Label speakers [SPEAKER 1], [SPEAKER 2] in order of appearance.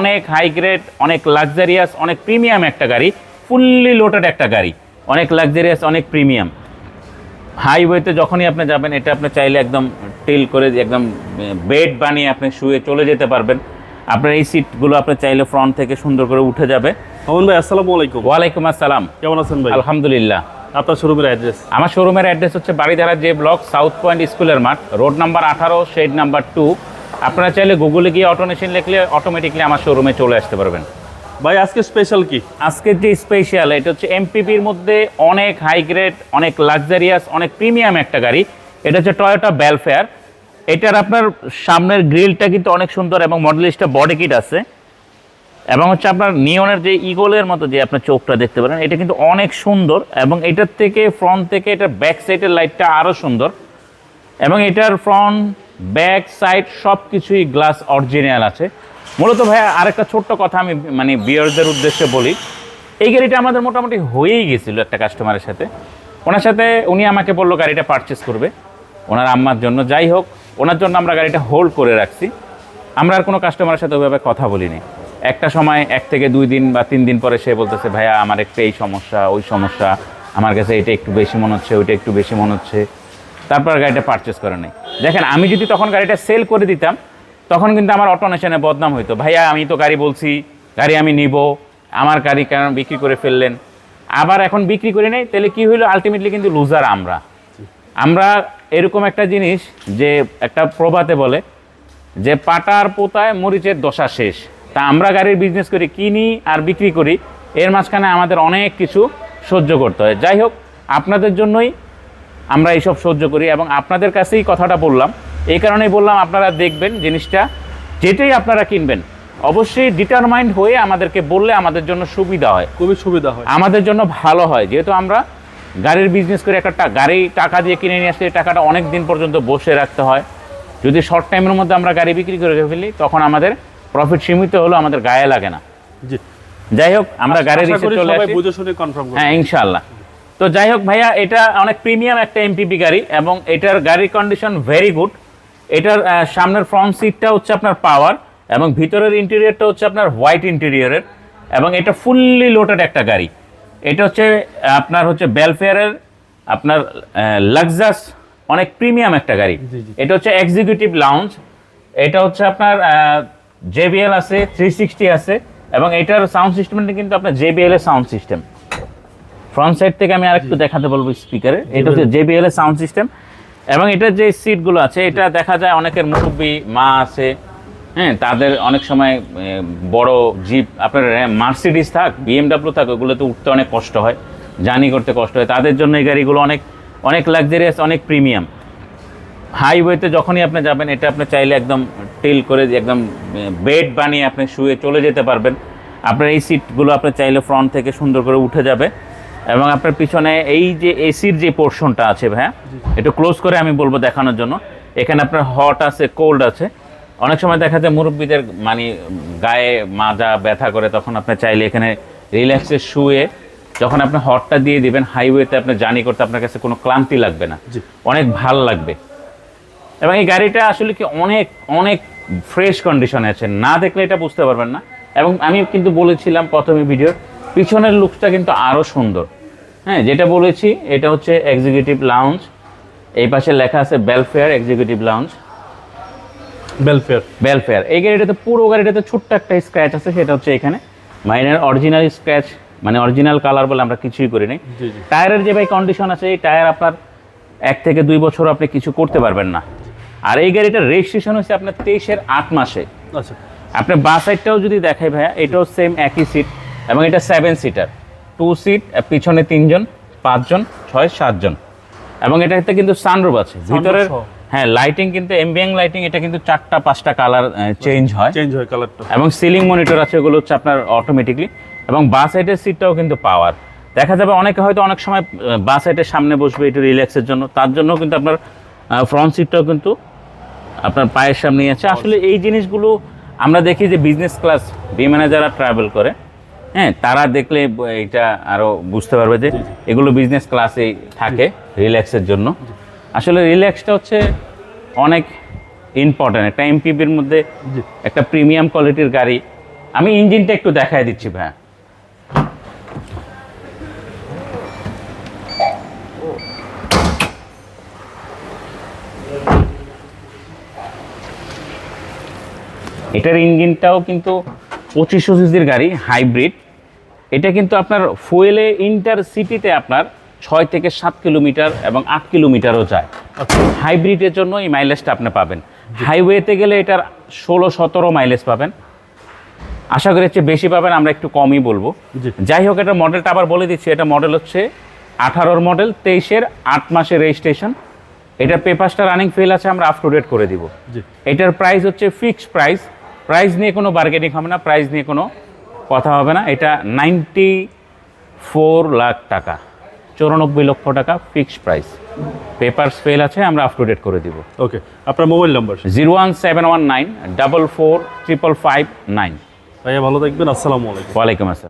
[SPEAKER 1] অনেক high grade অনেক luxurious অনেক প্রিমিয়াম একটা গাড়ি ফুললি লোডেড একটা গাড়ি। অনেক লাক্সারিয়াস অনেক প্রিমিয়াম হাইওয়েতে যখনই আপনি যাবেন এটা আপনি চাইলে একদম টিল করে একদম বেড বানিয়ে আপনি শুয়ে চলে যেতে পারবেন। আপনার এই সিটগুলো আপনি চাইলে ফ্রন্ট থেকে সুন্দর করে উঠে যাবে।
[SPEAKER 2] অমন ভাই আসসালামু আলাইকুম।
[SPEAKER 1] ওয়ালাইকুম আসসালাম।
[SPEAKER 2] কেমন আছেন ভাই?
[SPEAKER 1] আলহামদুলিল্লাহ।
[SPEAKER 2] আপনার শোরুমের অ্যাড্রেস
[SPEAKER 1] আমার শোরুমের অ্যাড্রেস হচ্ছে বাড়িধারা যে ব্লক সাউথ পয়েন্ট স্কুলের মাঠ রোড নাম্বার আঠারো শেড নাম্বার টু আপনারা চাইলে গুগলে গিয়ে অটো মেশিন লিখলে অটোমেটিকলি আমার শোরুমে চলে আসতে পারবেন।
[SPEAKER 2] ভাই আজকে স্পেশাল কি?
[SPEAKER 1] আজকের যে স্পেশাল এটা হচ্ছে এমপিপির মধ্যে অনেক হাই গ্রেড অনেক লাক্সারিয়াস অনেক প্রিমিয়াম একটা গাড়ি। এটা হচ্ছে টয়োটা বেলফেয়ার এটার আপনার সামনের গ্রিলটা কিন্তু অনেক সুন্দর এবং মডেলিস্টটা বডি কিট আছে। এবং হচ্ছে আপনার নিয়নের যে ইগলের মতো যে আপনার চোখটা দেখতে পারেন এটা কিন্তু অনেক সুন্দর এবং এটার থেকে ফ্রন্ট থেকে এটার ব্যাক সাইডের লাইটটা আরও সুন্দর। এবং এটার ফ্রন্ট ব্যাক সাইড সব কিছুই গ্লাস অরিজিনাল আছে। মূলত ভাইয়া, আরেকটা ছোট্ট কথা আমি মানে বিয়ারদের উদ্দেশ্যে বলি। এই গাড়িটা আমাদের মোটামুটি হয়েই গেছিল একটা কাস্টমারের সাথে। ওনার সাথে উনি আমাকে বলল, গাড়িটা পারচেস করবে। ওনার আম্মার জন্য। যাই হোক, ওনার জন্য আমরা গাড়িটা হোল্ড করে রাখছি। আমরা আর কোনো কাস্টমারের সাথে ওইভাবে কথা বলিনি। একটা সময়, এক থেকে দুই দিন বা তিন দিন পরে সে বলতেছে, ভাইয়া, আমার একটা এই সমস্যা, ওই সমস্যা। আমার কাছে এটা একটু বেশি মনে হচ্ছে, ওইটা একটু বেশি মনে হচ্ছে। তারপর গাড়িটা পারচেস করে নেই। দেখেন, আমি যদি তখন গাড়িটা সেল করে দিতাম, তখন কিন্তু আমার অটোনেশনে বদনাম হইতো। ভাইয়া, আমি তো গাড়ি বলছি, গাড়ি আমি নিব, আমার গাড়ি কেন বিক্রি করে ফেললেন? আবার এখন বিক্রি করে নেই, তাহলে কি হইল? আলটিমেটলি কিন্তু লুজার আমরা। আমরা এরকম একটা জিনিস যে একটা প্রবাতে বলে যে পাটার পোতায় মরিচের দশা শেষ। তা আমরা গাড়ির বিজনেস করি, কিনি আর বিক্রি করি, এর মাঝখানে আমাদের অনেক কিছু সহ্য করতে হয়। যাই হোক, আপনাদের জন্যই আমরা এইসব সহ্য করি এবং আপনাদের কাছেই কথাটা বললাম। এই কারণেই বললাম আপনারা দেখবেন জিনিসটা যেটাই আপনারা কিনবেন অবশ্যই ডিটারমাইন্ড হয়ে আমাদেরকে বললে আমাদের জন্য সুবিধা হয়।
[SPEAKER 2] খুবই সুবিধা হয়।
[SPEAKER 1] আমাদের জন্য ভালো হয়। যেহেতু আমরা গাড়ির বিজনেস করে একটা গাড়ি টাকা দিয়ে কিনে নিয়ে আসলে টাকাটা অনেক দিন পর্যন্ত বসে রাখতে হয়। যদি শর্ট টাইমের মধ্যে আমরা গাড়ি বিক্রি করে ফেলি তখন আমাদের প্রফিট সীমিত হলেও আমাদের গায়ে লাগে না। যাই হোক আমরা গাড়ির চলে আসি। হ্যাঁ ইনশাল্লাহ তো যাই হোক ভাইয়া এটা অনেক প্রিমিয়াম একটা এমপিপি গাড়ি এবং এটার গাড়ির কন্ডিশন ভেরি গুড এটার সামনের ফ্রন্ট সিটটা হচ্ছে আপনার পাওয়ার এবং ভিতরের ইন্টেরিয়রটা হচ্ছে আপনার হোয়াইট ইন্টেরিয়রের এবং এটা ফুললি লোডেড একটা গাড়ি। এটা হচ্ছে আপনার হচ্ছে বেলফেয়ারের আপনার লাক্সাস অনেক প্রিমিয়াম একটা গাড়ি। এটা হচ্ছে এক্সিকিউটিভ লাউঞ্জ এটা হচ্ছে আপনার জেবিএল আছে থ্রি সিক্সটি আছে এবং এটার সাউন্ড সিস্টেমটা কিন্তু আপনার জেবিএল এর সাউন্ড সিস্টেম ফ্রন্ট সাইড থেকে আমি আরেকটু দেখাতে বলব স্পিকারে এটা হচ্ছে জেবিএল এর সাউন্ড সিস্টেম এবং এটার যে সিটগুলো আছে এটা দেখা যায় অনেকের মুরব্বী মা আছে হ্যাঁ তাদের অনেক সময় বড় জিপ আপনার মার্সিডিস থাক বিএমডাব্লিউ থাক ওগুলোতে উঠতে অনেক কষ্ট হয় জার্নি করতে কষ্ট হয়। তাদের জন্য এই গাড়িগুলো অনেক অনেক লাক্সারিয়াস অনেক প্রিমিয়াম হাইওয়েতে যখনই আপনি যাবেন এটা আপনি চাইলে একদম টিল করে একদম বেড বানিয়ে আপনি শুয়ে চলে যেতে পারবেন। আপনার এই সিটগুলো আপনি চাইলে ফ্রন্ট থেকে সুন্দর করে উঠে যাবে। এবং আপনার পিছনে এই যে এসির যে পোর্শনটা আছে ভাইয়া একটু ক্লোজ করে আমি বলব দেখানোর জন্য। এখানে আপনার হট আছে কোল্ড আছে। অনেক সময় দেখা যায় মুরব্বীদের মানে গায়ে মাজা ব্যথা করে তখন আপনি চাইলে এখানে রিল্যাক্সে শুয়ে যখন আপনি হটটা দিয়ে দিবেন হাইওয়েতে আপনি জার্নি করতে আপনার কাছে কোনো ক্লান্তি লাগবে না। অনেক ভালো লাগবে। এবং এই গাড়িটা আসলে কি অনেক অনেক ফ্রেশ কন্ডিশনে আছে। না দেখলে এটা বুঝতে পারবেন না। এবং আমি কিন্তু বলেছিলাম প্রথমে ভিডিওর পিছনের লুকসটা কিন্তু আরও সুন্দর। হ্যাঁ যেটা বলেছি এটা হচ্ছে এক্সিকিউটিভ লাউঞ্জ এই পাশে লেখা আছে বেলফেয়ার এক্সিকিউটিভ লাউঞ্জ
[SPEAKER 2] বেলফেয়ার
[SPEAKER 1] বেলফেয়ার এই গাড়িটাতে পুরো গাড়িটাতে ছোট্ট একটা স্ক্র্যাচ আছে সেটা হচ্ছে এখানে। মাইনের অরিজিনাল স্ক্র্যাচ মানে অরিজিনাল কালার বলে আমরা কিছুই করি নাই। টায়ারের যে ভাই কন্ডিশন আছে এই টায়ার আপনার এক থেকে দুই বছর আপনি কিছু করতে পারবেন না। আর এই গাড়িটার রেজিস্ট্রেশন হচ্ছে আপনার তেইশের আট মাসে।
[SPEAKER 2] আচ্ছা।
[SPEAKER 1] আপনি বাস সাইডটাও যদি দেখাই ভাইয়া এটাও সেম একই সিট এবং এটা সেভেন সিটার টু সিট পিছনে তিনজন পাঁচজন ছয় সাতজন। এবং এটাতে কিন্তু সানরুফ আছে। ভিতরের হ্যাঁ লাইটিং কিন্তু এমবিএং লাইটিং এটা কিন্তু চারটা পাঁচটা কালার চেঞ্জ হয়।
[SPEAKER 2] চেঞ্জ হয় কালারটা
[SPEAKER 1] এবং সিলিং মনিটর আছে ওগুলো হচ্ছে আপনার অটোমেটিকলি এবং বাস সাইডের সিটটাও কিন্তু পাওয়ার দেখা যাবে অনেকে হয়তো অনেক সময় বাস সাইডের সামনে বসবে একটু রিল্যাক্সের জন্য। তার জন্য কিন্তু আপনার ফ্রন্ট সিটটাও কিন্তু আপনার পায়ের সামনেই আছে। আসলে এই জিনিসগুলো আমরা দেখি যে বিজনেস ক্লাস বিমানে যারা ট্রাভেল করে হ্যাঁ তারা দেখলে এটা আরও বুঝতে পারবে যে এগুলো বিজনেস ক্লাসেই থাকে রিল্যাক্সের জন্য। আসলে রিল্যাক্সটা হচ্ছে অনেক ইম্পর্ট্যান্ট একটা এমপিবির মধ্যে একটা প্রিমিয়াম কোয়ালিটির গাড়ি। আমি ইঞ্জিনটা একটু দেখায় দিচ্ছি ভাইয়া। এটার ইঞ্জিনটাও কিন্তু পঁচিশশো সিসির গাড়ি হাইব্রিড। এটা কিন্তু আপনার ফুয়েলে ইন্টার সিটিতে আপনার ছয় থেকে সাত কিলোমিটার এবং আট কিলোমিটারও যায়।
[SPEAKER 2] আচ্ছা।
[SPEAKER 1] হাইব্রিডের জন্য এই মাইলেজটা আপনি পাবেন। হাইওয়েতে গেলে এটার ষোলো সতেরো মাইলেজ পাবেন। আশা করি হচ্ছে বেশি পাবেন আমরা একটু কমই বলব। যাই হোক এটা মডেলটা আবার বলে দিচ্ছি এটা মডেল হচ্ছে আঠারোর মডেল তেইশের আট মাসের রেজিস্ট্রেশন এটার পেপারসটা রানিং ফেল আছে আমরা আপ টু ডেট করে দিব। এটার প্রাইস হচ্ছে ফিক্সড প্রাইস প্রাইস নিয়ে কোনো বার্গেনিং হবে না প্রাইস নিয়ে কোনো কথা হবে না। এটা নাইনটি ফোর লাখ টাকা চৌরানব্বই লক্ষ টাকা ফিক্সড প্রাইস পেপারস ফেল আছে আমরা আপ টু ডেট করে দিব।
[SPEAKER 2] ওকে আপনার mobile number
[SPEAKER 1] zero one seven one nine double four triple five nine
[SPEAKER 2] ভাইয়া ভালো থাকবেন আসসালামু আলাইকুম।
[SPEAKER 1] ওয়ালাইকুম আসসালাম।